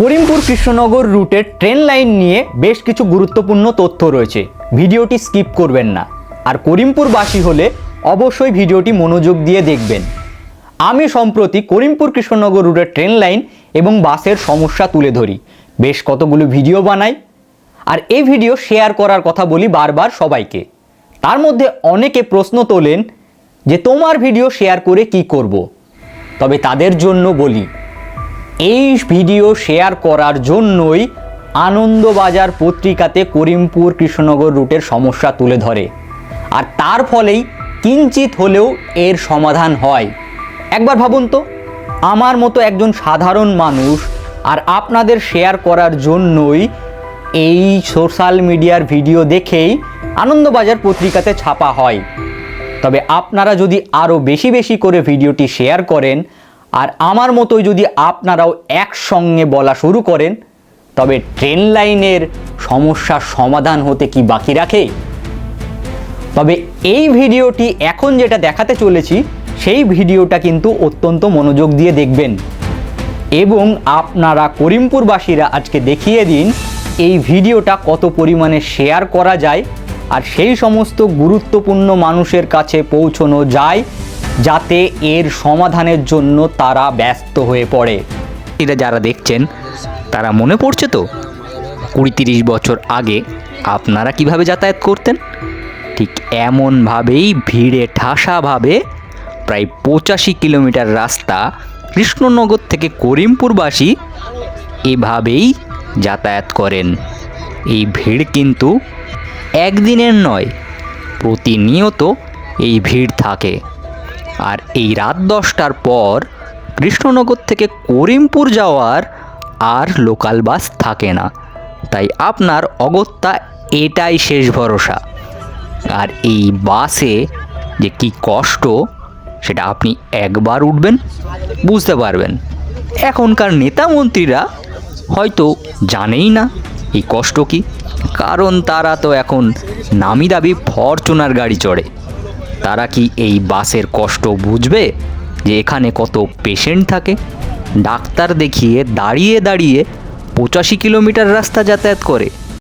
করিমপুর কৃষ্ণনগর রুটের train line নিয়ে বেশ কিছু গুরুত্বপূর্ণ তথ্য রয়েছে। ভিডিওটি স্কিপ করবেন না। আর করিমপুরবাসী হলে অবশ্যই ভিডিওটি মনোযোগ দিয়ে দেখবেন। আমি সম্প্রতি করিমপুর কৃষ্ণনগর রুটের ট্রেন লাইন এবং বাসের সমস্যা তুলে ধরি। বেশ কতগুলো ভিডিও বানাই। আর এই ভিডিও শেয়ার করার কথা বলি বারবার সবাইকে। তার মধ্যে অনেকে প্রশ্ন তোলেন যে, তোমার ভিডিও শেয়ার করে কি করব। তবে তাদের জন্য বলি এই ভিডিও শেয়ার করার জন্যই আনন্দবাজার পত্রিকাতে করিমপুর কৃষ্ণনগর রুটের সমস্যা তুলে ধরে। আর তার ফলেই কিঞ্চিত হলেও এর সমাধান হয়। একবার ভাবুন তো, আমার মতো একজন সাধারণ মানুষ আর আপনাদের শেয়ার করার জন্যই এই সোশ্যাল মিডিয়ার ভিডিও দেখেই আনন্দবাজার পত্রিকাতে ছাপা হয়। তবে আপনারা যদি আরও বেশি বেশি করে ভিডিওটি শেয়ার করেন আর আমার মতোই যদি আপনারাও একসঙ্গে বলা শুরু করেন, তবে ট্রেন লাইনের সমস্যার সমাধান হতে কি বাকি রাখে? তবে এই ভিডিওটি এখন যেটা দেখাতে চলেছি, সেই ভিডিওটা কিন্তু অত্যন্ত মনোযোগ দিয়ে দেখবেন। এবং আপনারা করিমপুরবাসীরা আজকে দেখিয়ে দিন, এই ভিডিওটা কত পরিমাণে শেয়ার করা যায়, আর সেই সমস্ত গুরুত্বপূর্ণ মানুষের কাছে পৌঁছনো যায় যাতে এর সমাধানের জন্য তারা ব্যস্ত হয়ে পড়ে। এটা যারা দেখছেন, তারা মনে পড়ছে তো? কুড়ি তিরিশ বছর আগে আপনারা কীভাবে যাতায়াত করতেন? ঠিক এমনভাবেই ভিড়ে ঠাসাভাবে প্রায় পঁচাশি কিলোমিটার রাস্তা কৃষ্ণনগর থেকে করিমপুরবাসী এভাবেই যাতায়াত করেন। এই ভিড় কিন্তু একদিনের নয়, প্রতিনিয়ত এই ভিড় থাকে। আর এই রাত দশটার পর কৃষ্ণনগর থেকে করিমপুর যাওয়ার আর লোকাল বাস থাকে না। তাই আপনার অগত্যা এটাই শেষ ভরসা। আর এই বাসে যে কি কষ্ট, সেটা আপনি একবার উঠবেন, বুঝতে পারবেন। এখনকার নেতা মন্ত্রীরা হয়তো জানেই না এই কষ্ট কি, কারণ তারা তো এখন নামি দাবি ফরচুনার গাড়ি চড়ে। তারা কি এই বাসের কষ্ট বুঝবে যে এখানে কত পেশেন্ট থাকে? ডাক্তার দেখিয়ে দাঁড়িয়ে দাঁড়িয়ে পঁচাশি কিলোমিটার রাস্তা যাতায়াত করে।